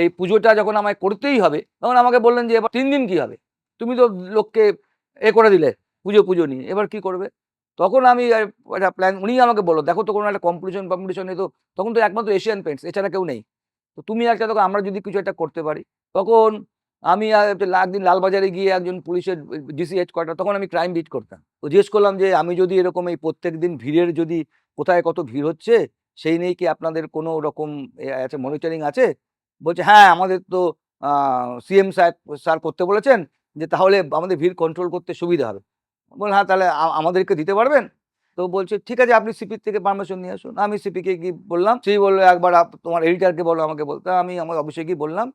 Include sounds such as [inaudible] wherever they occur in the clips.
এই পুজোটা যখন আমায় করতেই হবে, তখন আমাকে বললেন যে, এবার তিন দিন কি হবে? তুমি তো লোককে এ করে দিলে পুজো পুজো নিয়ে, এবার কি করবে? তখন আমি একটা প্ল্যান উনি আমাকে বলল, দেখো তো কোনো একটা কম্পিটিশন কম্পিটিশনে তো, তখন তো একমাত্র এশিয়ান পেন্টস এছাড়া কেউ নেই। তো তুমি একটা তখন আমরা যদি কিছু একটা করতে পারি। তখন আমি একদিন লালবাজারে গিয়ে একজন পুলিশের ডিসি হেডকোয়ার্টার তখন আমি ক্রাইম বিট করতাম। তো জিজ্ঞেস করলাম যে, আমি যদি এরকম এই প্রত্যেক দিন ভিড়ের যদি কোথায় কত ভিড় হচ্ছে, সেই নিয়ে কি আপনাদের কোনো রকম আছে মনিটরিং আছে? বলছে হ্যাঁ আমাদের তো সিএম স্যার স্যার করতে বলেছেন যে তাহলে আমাদের ভিড় কন্ট্রোল করতে সুবিধা হবে। বল হ্যাঁ তাহলে আমাদেরকে দিতে পারবেন? তো বলছে ঠিক আছে আপনি সিপির থেকে পারমিশন নিয়ে আসুন। আমি সিপিকে কি বললাম সেই বলল একবার তোমার এডিটারকে বলো আমাকে বলতে। আমি আমার অফিসে গিয়ে বললাম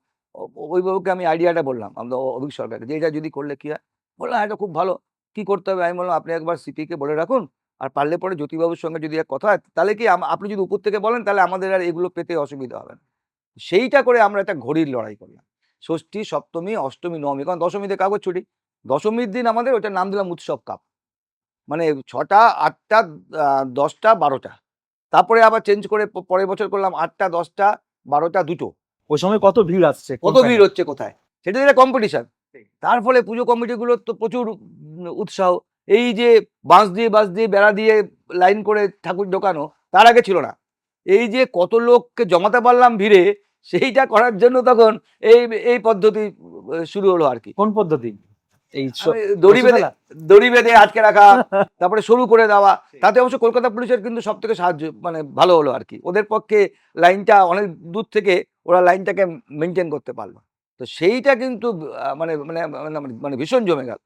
বাবুকে আমি আইডিয়াটা বললাম আমাদের অভিক সরকারকে যে এটা যদি করলে কী হয়? বললাম "হ্যাঁ, এটা খুব ভালো কি করতে হবে? আমি বললাম আপনি একবার সিপিকে বলে রাখুন আর পারলে পরে জ্যোতিবাবুর সঙ্গে যদি এক কথা হয় তাহলে কি আপনি যদি উপর থেকে বলেন তাহলে আমাদের আর এগুলো পেতে অসুবিধা হবে না। সেইটা করে আমরা একটা ঘড়ির লড়াই করলাম। ষষ্ঠী সপ্তমী অষ্টমী নবমী কারণ দশমীতে কাগজ ছুটি। দশমীর দিন আমাদের ওটার নাম দিলাম উৎসব কাপ। মানে ছটা আটটা দশটা বারোটা। তারপরে আবার চেঞ্জ করে পরের বছর করলাম আটটা দশটা বারোটা দুটো। ওই সময় কত ভিড় আসছে কত ভিড় হচ্ছে কোথায়? সেটা একটা কম্পিটিশন তার ফলে পুজো কমিটিগুলোর তো প্রচুর উৎসাহ। এই যে বাঁশ দিয়ে বাঁশ দিয়ে বেড়া দিয়ে লাইন করে ঠাকুর ঢোকানো তার আগে ছিল না। এই যে কত লোককে জমাতে পারলাম ভিড়ে সেইটা করার জন্য তখন এই এই পদ্ধতি শুরু হলো আর কি। কোন পদ্ধতি? এই দড়ি বেঁধে দড়ি বেঁধে আটকে রাখা [laughs] তারপরে শুরু করে দেওয়া তাতে অবশ্য কলকাতা পুলিশের কিন্তু সব থেকে সাহায্য মানে ভালো হলো আর কি। ওদের পক্ষে লাইনটা অনেক দূর থেকে ওরা লাইনটাকে মেনটেন করতে পারল। তো সেইটা কিন্তু মানে মানে মানে মানে ভীষণ জমে গেল।